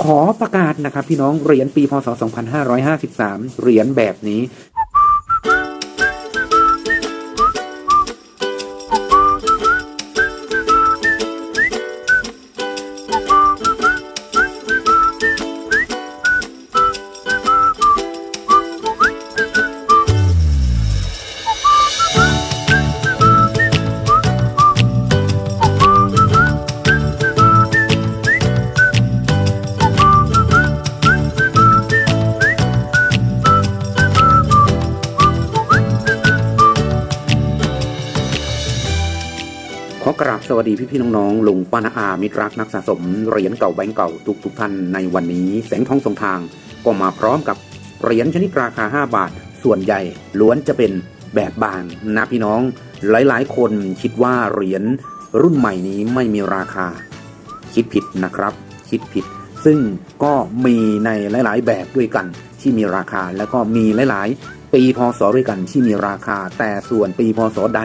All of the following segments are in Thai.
ขอประกาศนะครับพี่น้องเหรียญปีพศ 2553 เหรียญแบบนี้ วัสดีพี่พี่ๆน้องๆลุงป้านาอามิตรรักนักสะสมเหรียญเก่าแบงก์เก่าทุกทุกๆท่านในวันนี้แสงทองสองทางก็มาพร้อมกับเหรียญชนิดราคา 5 บาท ส่วนใหญ่ล้วนจะเป็นแบบบางนะพี่น้องหลายๆ คนคิดว่าเหรียญรุ่นใหม่นี้ไม่มีราคา คิดผิดนะครับ คิดผิด ซึ่งก็มีในหลาย ๆ แบบด้วยกันที่มีราคาแล้วก็มีหลายๆ ปีพศด้วยกันที่มีราคา แต่ส่วนปีพศใด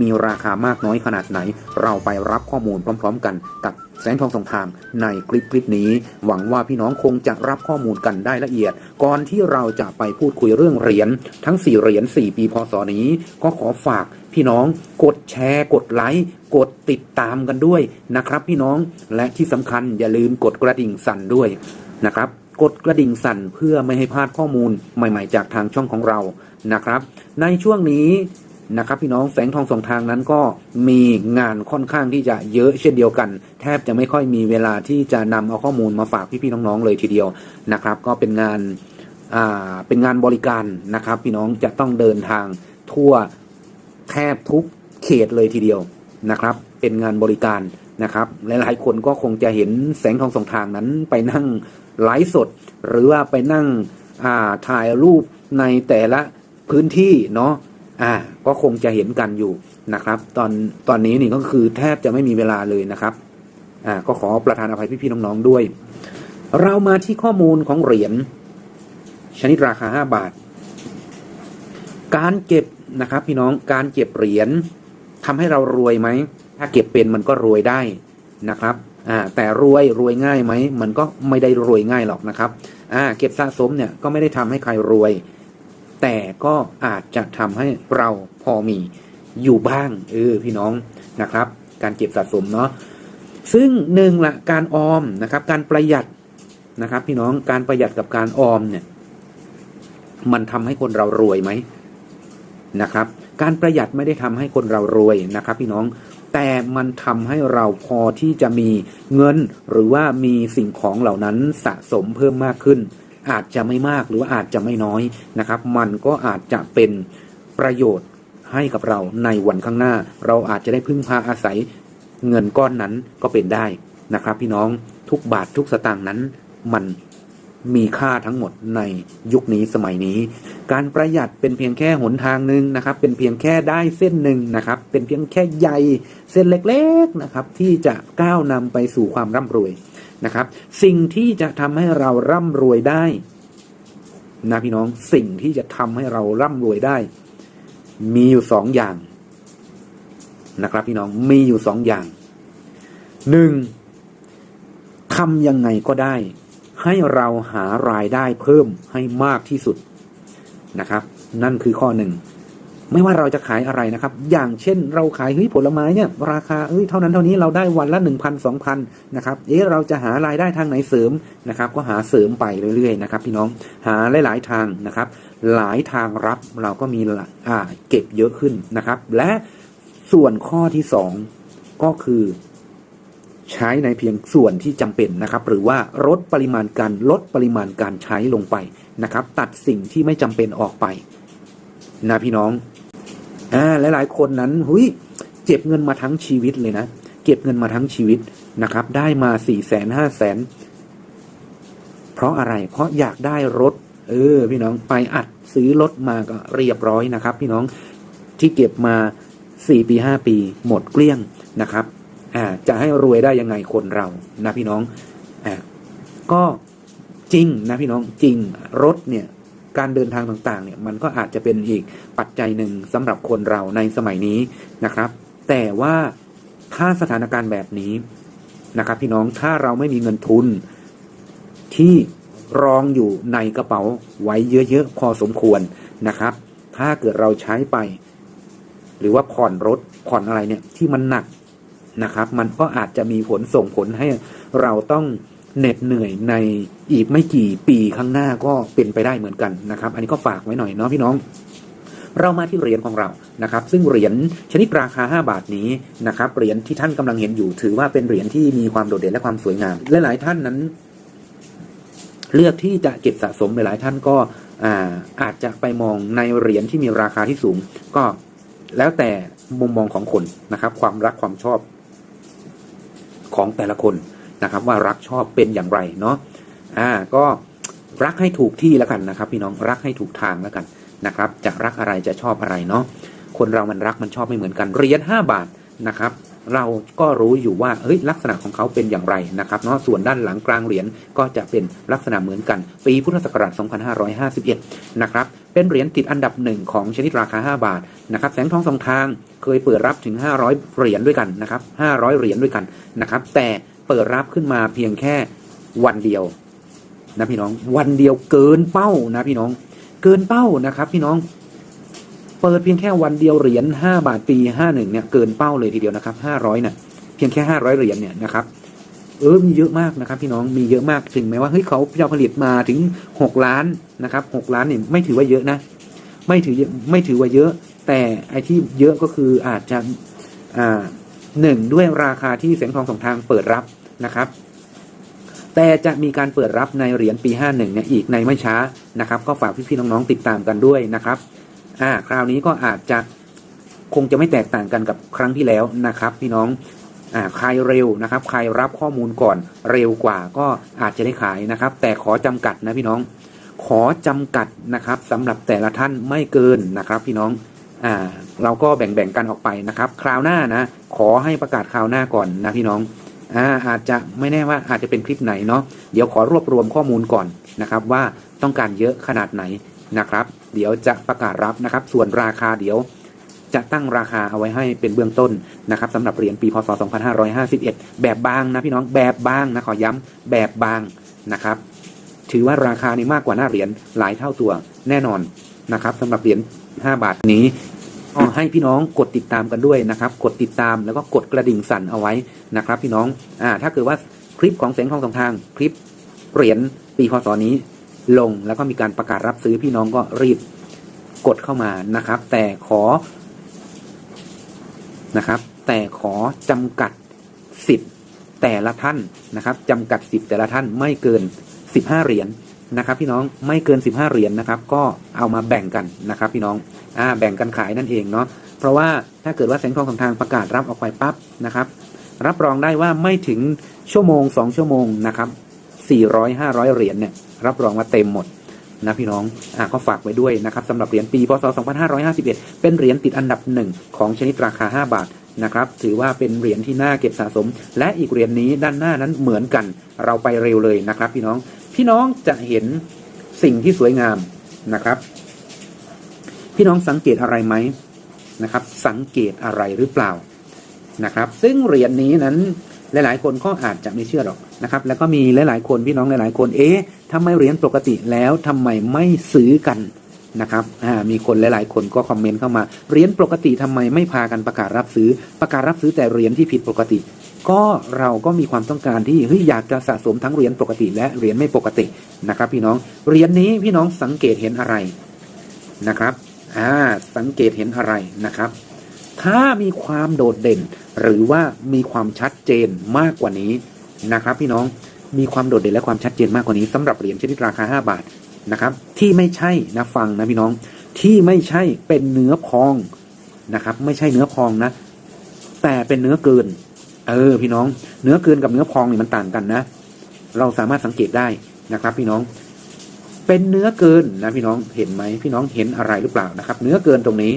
มีราคามากน้อยขนาดไหน เราไปรับข้อมูลพร้อม ๆ กันกับแสงทองสองทางในคลิปคลิปนี้ หวังว่าพี่น้องคงจะรับข้อมูลกันได้ละเอียด ก่อนที่เราจะไปพูดคุยเรื่องเหรียญทั้ง 4 เหรียญ4 ปีพศนี้ ก็ขอฝากพี่น้องกดแชร์ กดไลค์กดติดตามกันด้วยนะครับพี่น้องและที่สำคัญอย่าลืมกดกระดิ่งสั่นด้วยนะครับ กดกระดิ่งสั่นเพื่อไม่ให้พลาดข้อมูลใหม่ๆ จากทางช่องของเรานะครับ ในช่วงนี้นะครับพี่น้องแสงทองสองทางนั้นก็มีงานค่อนข้างที่จะเยอะเช่นเดียวกัน แทบจะไม่ค่อยมีเวลาที่จะนำเอาข้อมูลมาฝากพี่ๆน้องๆเลยทีเดียวนะครับ ก็เป็นงานอ่าเป็นงานบริการนะครับ พี่น้องจะต้องเดินทางทั่วแทบทุกเขตเลยทีเดียวนะครับ เป็นงานบริการ นะครับหลายๆคนก็คงจะเห็นแสงทองสองทางนั้นไปนั่งไลฟ์สด หรือว่าไปนั่งถ่ายรูปในแต่ละพื้นที่เนาะอ่าก็คงจะเห็นกันอยู่นะครับ ตอนตอนนี้นี่ก็คือแทบจะไม่มีเวลาเลยนะครับอ่าก็ขอประทานอภัยพี่ๆน้องๆด้วย เรามาที่ข้อมูลของเหรียญชนิดราคา 5 บาท การเก็บนะครับพี่น้องการเก็บเหรียญทำให้เรารวยไหม ถ้าเก็บเป็นมันก็รวยได้นะครับอ่าแต่รวยรวยง่ายไหมมันก็ไม่ได้รวยง่ายหรอกนะครับอ่าเก็บสะสมเนี่ยก็ไม่ได้ทำให้ใครรวย แต่ก็อาจจะทำให้เราพอมีอยู่บ้างเออพี่น้องนะครับ การเก็บสะสมเนาะซึ่งหนึ่งละการออมนะครับ การประหยัดนะครับ พี่น้องการประหยัดกับการออมเนี่ย มันทำให้คนเรารวยไหมนะครับ การประหยัดไม่ได้ทำให้คนเรารวยนะครับ พี่น้อง แต่มันทำให้เราพอที่จะมีเงิน หรือว่ามีสิ่งของเหล่านั้นสะสมเพิ่มมากขึ้น อาจจะไม่มากหรืออาจจะไม่น้อยนะครับ มันก็อาจจะเป็นประโยชน์ให้กับเราในวันข้างหน้า เราอาจจะได้พึ่งพาอาศัยเงินก้อนนั้นก็เป็นได้นะครับ พี่น้องทุกบาททุกสตางค์นั้นมัน มีค่าทั้งหมดในยุคนี้สมัยนี้ การประหยัดเป็นเพียงแค่หนทางหนึ่งนะครับ เป็นเพียงแค่ได้เส้นหนึ่งนะครับ เป็นเพียงแค่ใยเส้นเล็กๆนะครับ ที่จะก้าวนำไปสู่ความร่ำรวยนะครับ สิ่งที่จะทำให้เราร่ำรวยได้นะพี่น้องสิ่งที่จะทำให้เราร่ำรวยได้ มีอยู่สองอย่างนะครับ พี่น้องมีอยู่สองอย่างหนึ่งทำยังไงก็ได้ ให้เราหารายได้เพิ่มให้มากที่สุดนะครับ นั่นคือข้อหนึ่งไม่ว่าเราจะขายอะไรนะครับ อย่างเช่นเราขายเฮ้ยผลไม้เนี่ยราคาเอ้ยเท่านั้นเท่านี้เราได้วันละหนึ่งพันสองพันนะครับเอ๊ะเราจะหารายได้ทางไหนเสริมนะครับ ก็หาเสริมไปเรื่อยๆนะครับ พี่น้องหาหลายๆทางนะครับ หลายทางรับเราก็มีอ่าเก็บเยอะขึ้นนะครับ และส่วนข้อที่สองก็คือ ใช้ในเพียงส่วนที่จำเป็นนะครับ หรือว่าลดปริมาณการลดปริมาณการใช้ลงไปนะครับ ตัดสิ่งที่ไม่จำเป็นออกไปนะพี่น้องอ่าหลายๆ คนนั้นหุยเก็บเงินมาทั้งชีวิตเลยนะเก็บเงินมาทั้งชีวิตนะครับ ได้มาสี่แสนห้าแสนเพราะอะไร เพราะอยากได้รถ เออ พี่น้องไปอัดซื้อรถมาก็เรียบร้อยนะครับ พี่น้องที่เก็บมาสี่ปีห้าปี หมดเกลี้ยงนะครับ อ่าจะให้รวยได้ยังไงคนเรานะพี่น้องอ่าก็จริงนะพี่น้องจริงรถเนี่ยการเดินทางต่างๆเนี่ยมันก็อาจจะเป็นอีกปัจจัยหนึ่งสำหรับคนเราในสมัยนี้นะครับ แต่ว่าถ้าสถานการณ์แบบนี้นะครับ พี่น้องถ้าเราไม่มีเงินทุนที่รองอยู่ในกระเป๋าไว้เยอะๆพอสมควรนะครับ ถ้าเกิดเราใช้ไป หรือว่าผ่อนรถผ่อนอะไรเนี่ยที่มันหนัก นะครับ มันก็อาจจะมีผลส่งผลให้เราต้องเหน็ดเหนื่อยในอีกไม่กี่ปีข้างหน้าก็เป็นไปได้เหมือนกันนะครับ อันนี้ก็ฝากไว้หน่อยเนาะพี่น้อง เรามาที่เหรียญของเรานะครับ ซึ่งเหรียญชนิดราคา 5 บาทนี้นะครับเหรียญที่ท่านกำลังเห็นอยู่ ถือว่าเป็นเหรียญที่มีความโดดเด่นและความสวยงามและหลายท่านนั้น เลือกที่จะเก็บสะสมหลายท่านก็อ่าอาจจะไปมองในเหรียญที่มีราคาที่สูง ก็แล้วแต่มุมมองของคนนะครับ ความรักความชอบ ของแต่ละคนนะครับ ว่ารักชอบเป็นอย่างไรเนาะอ่าก็รักให้ถูกที่แล้วกันนะครับ พี่น้องรักให้ถูกทางแล้วกันนะครับ จะรักอะไรจะชอบอะไรเนาะคนเรามันรักมันชอบไม่เหมือนกันเหรียญ5บาทนะครับ เราก็รู้อยู่ว่าเฮ้ยลักษณะของเขาเป็นอย่างไรนะครับเนาะส่วนด้านหลังกลางเหรียญก็จะเป็นลักษณะเหมือนกัน ปีพุทธศักราช 2551 นะครับเป็นเหรียญติดอันดับหนึ่งของชนิดราคา 5 บาทนะครับแสงทองสองทางเคยเปิดรับถึง 500 เหรียญด้วยกันนะครับ500 เหรียญด้วยกันนะครับแต่เปิดรับขึ้นมาเพียงแค่วันเดียวนะพี่น้องวันเดียวเกินเป้านะพี่น้องเกินเป้านะครับพี่น้อง เปิดเพียงแค่วันเดียวเหรียญ5บาทปี 51เนี่ยเกินเป้าเลยทีเดียวนะครับ500เนี่ยเพียงแค่ 500เหรียญเนี่ยนะครับเออมีเยอะมากนะครับ พี่น้องมีเยอะมากถึงแม้ว่าเฮ้ยเขาจะผลิตมาถึง 6 ล้านนะครับ6ล้านเนี่ยไม่ถือว่าเยอะนะ ไม่ถือไม่ถือว่าเยอะ แต่ไอที่เยอะก็คืออาจจะอ่าหนึ่งด้วยราคาที่แสงทองสองทางเปิดรับนะครับแต่จะมีการเปิดรับในเหรียญปี 51เนี่ยอีกในไม่ช้านะครับ ก็ฝากพี่ๆน้องๆติดตามกันด้วยนะครับ อ่าคราวนี้ก็อาจจะคงจะไม่แตกต่างกันกับครั้งที่แล้วนะครับ พี่น้องอ่าใครเร็วนะครับ ใครรับข้อมูลก่อนเร็วกว่าก็อาจจะได้ขายนะครับ แต่ขอจำกัดนะพี่น้อง ขอจำกัดนะครับสำหรับแต่ละท่านไม่เกินนะครับ พี่น้องอ่าเราก็แบ่งๆกันออกไปนะครับ คราวหน้านะ ขอให้ประกาศคราวหน้าก่อนนะพี่น้องอ่าอาจจะไม่แน่ว่าอาจจะเป็นคลิปไหนเนาะเดี๋ยวขอรวบรวมข้อมูลก่อนนะครับ ว่าต้องการเยอะขนาดไหน นะครับ เดี๋ยวจะประกาศรับนะครับ ส่วนราคาเดี๋ยวจะตั้งราคาเอาไว้ให้เป็นเบื้องต้นนะครับสำหรับเหรียญปีพศ 2551 แบบบางนะพี่น้องแบบบางนะขอย้ำแบบบางนะครับ ถือว่าราคานี่มากกว่าหน้าเหรียญหลายเท่าตัวแน่นอนนะครับสำหรับเหรียญ5 บาทนี้ให้พี่น้องกดติดตามกันด้วยนะครับ กดติดตามแล้วก็กดกระดิ่งสั่นเอาไว้นะครับ พี่น้องอ่าถ้าเกิดว่าคลิปของแสงทองสองทางคลิปเหรียญปีพศนี้ ลงแล้วก็มีการประกาศรับซื้อพี่น้องก็รีบกดเข้ามานะครับ แต่ขอนะครับ แต่ขอจำกัดสิทธิ์แต่ละท่านนะครับจำกัดสิทธิ์แต่ละท่านไม่เกิน 15 เหรียญนะครับ พี่น้องไม่เกิน 15 เหรียญนะครับ ก็เอามาแบ่งกันนะครับ พี่น้องอ่าแบ่งกันขายนั่นเองเนาะเพราะว่าถ้าเกิดว่าแสงทองของทางประกาศรับออกไปปั๊บนะครับ รับรองได้ว่าไม่ถึงชั่วโมง 2 ชั่วโมงนะครับ400 500 เหรียญเนี่ย รับรองว่าเต็มหมดนะพี่น้องอ่าก็ฝากไว้ด้วยนะครับสำหรับเหรียญปีพศ 2551 เป็นเหรียญติดอันดับหนึ่งของชนิดราคา 5 บาทนะครับถือว่าเป็นเหรียญที่น่าเก็บสะสม และอีกเหรียญนี้ด้านหน้านั้นเหมือนกัน เราไปเร็วเลยนะครับ พี่น้องพี่น้องจะเห็นสิ่งที่สวยงามนะครับ พี่น้องสังเกตอะไรไหมนะครับ สังเกตอะไรหรือเปล่านะครับ ซึ่งเหรียญนี้นั้น หลายๆ คนก็อาจจะไม่เชื่อหรอกนะครับ แล้วก็มีหลายๆคนพี่น้องหลายๆ คนเอ๊ะทำไมเหรียญปกติแล้วทำไมไม่ซื้อกันนะครับมีคนหลายๆ คนก็คอมเมนต์เข้ามาเหรียญปกติทำไมไม่พากันประกาศรับซื้อ ประกาศรับซื้อแต่เหรียญที่ผิดปกติ ก็เราก็มีความต้องการที่เฮ้ยอยากจะสะสมทั้งเหรียญปกติ และเหรียญไม่ปกตินะครับ พี่น้องเหรียญนี้พี่น้องสังเกตเห็นอะไรนะครับอ่าสังเกตเห็นอะไรนะครับ ถ้ามีความโดดเด่น หรือว่ามีความชัดเจนมากกว่านี้นะครับ พี่น้องมีความโดดเด่นและความชัดเจนมากกว่านี้สำหรับเหรียญชนิดราคา 5 บาทนะครับ ที่ไม่ใช่นะฟังนะพี่น้องที่ไม่ใช่เป็นเนื้อพองนะครับ ไม่ใช่เนื้อพองนะ แต่เป็นเนื้อเกิน เออ พี่น้อง เนื้อเกินกับเนื้อพองนี่มันต่างกันนะ เราสามารถสังเกตได้นะครับ พี่น้อง เป็นเนื้อเกินนะพี่น้องเห็นไหมพี่น้องเห็นอะไรหรือเปล่านะครับ เนื้อเกินตรงนี้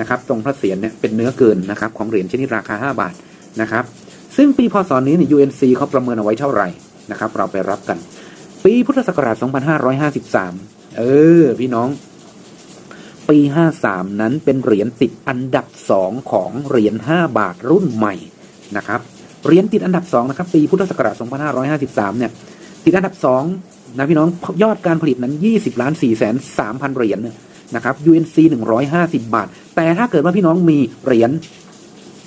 นะครับตรงพระเศียรเนี่ยเป็นเนื้อเกินนะครับของเหรียญชนิดราคา 5 บาทนะครับซึ่งปีพศนี้เนี่ย UNC เขาประเมินเอาไว้เท่าไหร่นะครับเราไปรับกัน ปีพุทธศักราช 2553 เออ พี่น้อง ปี 53 นั้นเป็นเหรียญติดอันดับ 2 ของเหรียญ 5 บาทรุ่นใหม่นะครับเหรียญติดอันดับ 2 นะครับ ปีพุทธศักราช 2553 เนี่ย ติดอันดับ 2 นะพี่น้องยอดการผลิตนั้น 20ล้าน4แสน3พันเหรียญเนี่ย นะครับ UNC 150 บาท แต่ถ้าเกิดว่าพี่น้องมีเหรียญ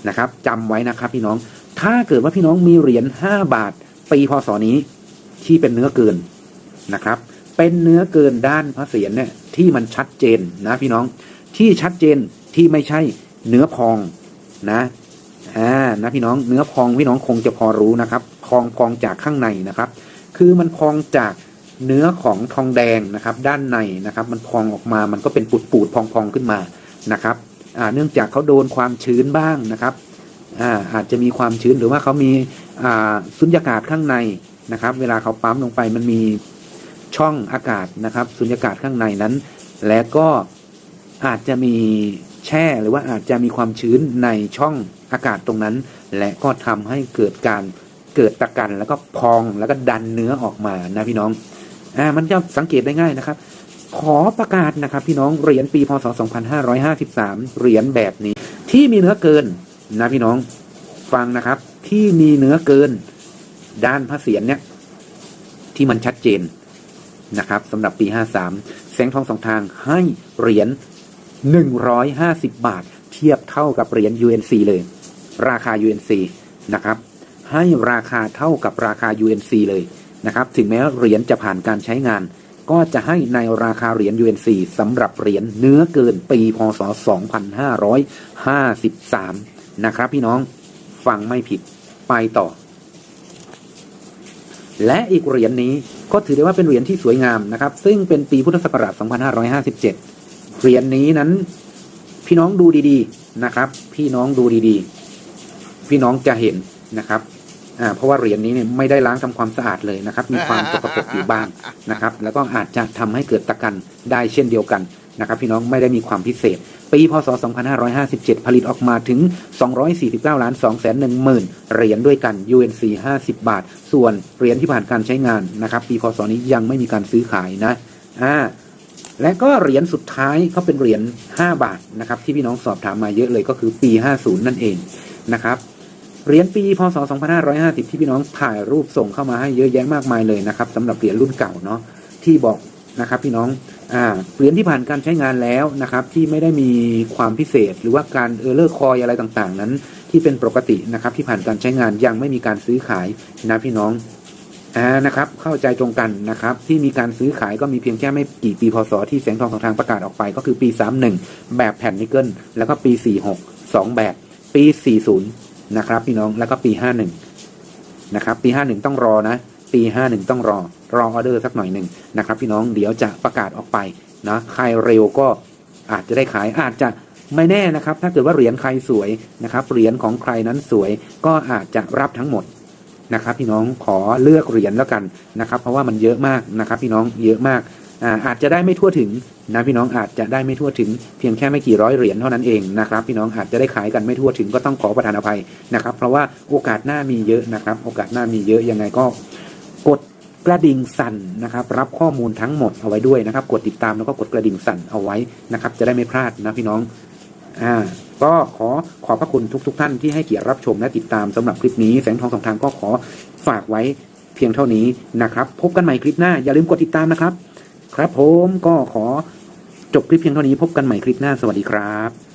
นะครับจำไว้นะครับพี่น้อง ถ้าเกิดว่าพี่น้องมีเหรียญ5บาท ปีพศนี้ที่เป็นเนื้อเกินนะครับ เป็นเนื้อเกินด้านพระเศียรเนี่ยที่มันชัดเจนนะพี่น้องที่ชัดเจนที่ไม่ใช่เนื้อพองนะอ่านะพี่น้องเนื้อพองพี่น้องคงจะพอรู้นะครับ พองพองจากข้างในนะครับ คือมันพองจาก เนื้อของทองแดงนะครับ ด้านในนะครับมันพองออกมามันก็เป็นปูดปูดๆพองพองๆขึ้นมานะครับอ่าเนื่องจากเขาโดนความชื้นบ้างนะครับอ่าอาจจะมีความชื้นหรือว่าเขามีอ่าสุญญากาศข้างในนะครับ เวลาเขาปั๊มลงไปมันมีช่องอากาศนะครับสุญญากาศข้างในนั้น และก็อาจจะมีแช่หรือว่าอาจจะมีความชื้นในช่องอากาศตรงนั้น และก็ทำให้เกิดการเกิดตะกันแล้วก็พองแล้วก็ดันเนื้อออกมานะพี่น้อง อ่ามันจะสังเกตได้ง่ายนะครับ ขอประกาศนะครับ พี่น้องเหรียญปีพศ 2553 เหรียญแบบนี้ ที่มีเนื้อเกินนะพี่น้องฟังนะครับ ที่มีเนื้อเกินด้านพระเศียรเนี่ย ที่มันชัดเจนนะครับสำหรับปี 53 แสงทองสองทางให้เหรียญ150 บาท เทียบเท่ากับเหรียญ UNC เลย ราคา UNC นะครับ ให้ราคาเท่ากับราคา UNC เลย นะครับถึงแม้เหรียญจะผ่านการใช้งาน ก็จะให้ในราคาเหรียญ UNC สำหรับเหรียญเนื้อเกินปีพศ 2553 นะครับพี่น้องฟังไม่ผิดไปต่อ และอีกเหรียญนี้ก็ถือได้ว่าเป็นเหรียญที่สวยงามนะครับ ซึ่งเป็นปีพุทธศักราช 2557 เหรียญนี้นั้น พี่น้องดูดีๆนะครับ พี่น้องดูดีๆ พี่น้องจะเห็นนะครับ อ่าเพราะว่าเหรียญนี้เนี่ยไม่ได้ล้างทำความสะอาดเลยนะครับ มีความสกปรกอยู่บ้างนะครับ แล้วก็อาจจะทำให้เกิดตะกันได้เช่นเดียวกันนะครับ พี่น้องไม่ได้มีความพิเศษ ปีพศ 2557 ผลิตออกมาถึง 249ล้าน2แสน1หมื่นเหรียญด้วยกัน UNC 50 บาท ส่วนเหรียญที่ผ่านการใช้งานนะครับ ปีพศนี้ยังไม่มีการซื้อขายนะอ่าและก็เหรียญสุดท้ายก็เป็นเหรียญ5บาทนะครับที่พี่น้องสอบถามมาเยอะเลยก็คือปี 50 นั่นเองนะครับ เหรียญปีพศ 2550 ที่พี่น้องถ่ายรูปส่งเข้ามาให้เยอะแยะมากมายเลยนะครับสำหรับเหรียญรุ่นเก่าเนาะที่บอกนะครับพี่น้องอ่าเหรียญที่ผ่านการใช้งานแล้วนะครับ ที่ไม่ได้มีความพิเศษ หรือว่าการเออร์เลอร์คอยอะไรต่างๆ นั้น ที่เป็นปกตินะครับที่ผ่านการใช้งานยังไม่มีการซื้อขายนะพี่น้องอ่านะครับเข้าใจตรงกันนะครับที่มีการซื้อขายก็มีเพียงแค่ไม่กี่ปีพศที่แสงทองสองทางประกาศออกไป ก็คือปี 31 แบบแผ่นนิกเกิลแล้วก็ปี 46 2 แบบปี 40 นะครับ พี่น้องแล้วก็ปี51นะครับปี51ต้องรอนะ ปี51ต้องรอรอออเดอร์สักหน่อยหนึ่งนะครับ พี่น้องเดี๋ยวจะประกาศออกไปนะใครเร็วก็อาจจะได้ขายอาจจะไม่แน่นะครับ ถ้าเกิดว่าเหรียญใครสวยนะครับเหรียญของใครนั้นสวยก็อาจจะรับทั้งหมดนะครับ พี่น้องขอเลือกเหรียญแล้วกันนะครับ เพราะว่ามันเยอะมากนะครับ พี่น้องเยอะมาก อาจจะได้ไม่ทั่วถึงนะพี่น้องอาจจะได้ไม่ทั่วถึงเพียงแค่ไม่กี่ร้อยเหรียญเท่านั้นเองนะครับพี่น้องอาจจะได้ขายกันไม่ทั่วถึงก็ต้องขอประทานอภัยนะครับ เพราะว่าโอกาสหน้ามีเยอะนะครับ โอกาสหน้ามีเยอะยังไงก็กดกระดิ่งสั่นนะครับรับข้อมูลทั้งหมดเอาไว้ด้วยนะครับ กดติดตามแล้วก็กดกระดิ่งสั่นเอาไว้นะครับ จะได้ไม่พลาดนะพี่น้องอ่าก็ขอขอบพระคุณทุกๆทท่านที่ให้เกียรติรับชมและติดตามสำหรับคลิปนี้แสงทองสองทางก็ขอฝากไว้เพียงเท่านี้นะครับ พบกันใหม่คลิปหน้าอย่าลืมกดติดตามนะครับ ครับผมก็ขอจบคลิปเพียงเท่านี้พบกันใหม่คลิปหน้าสวัสดีครับ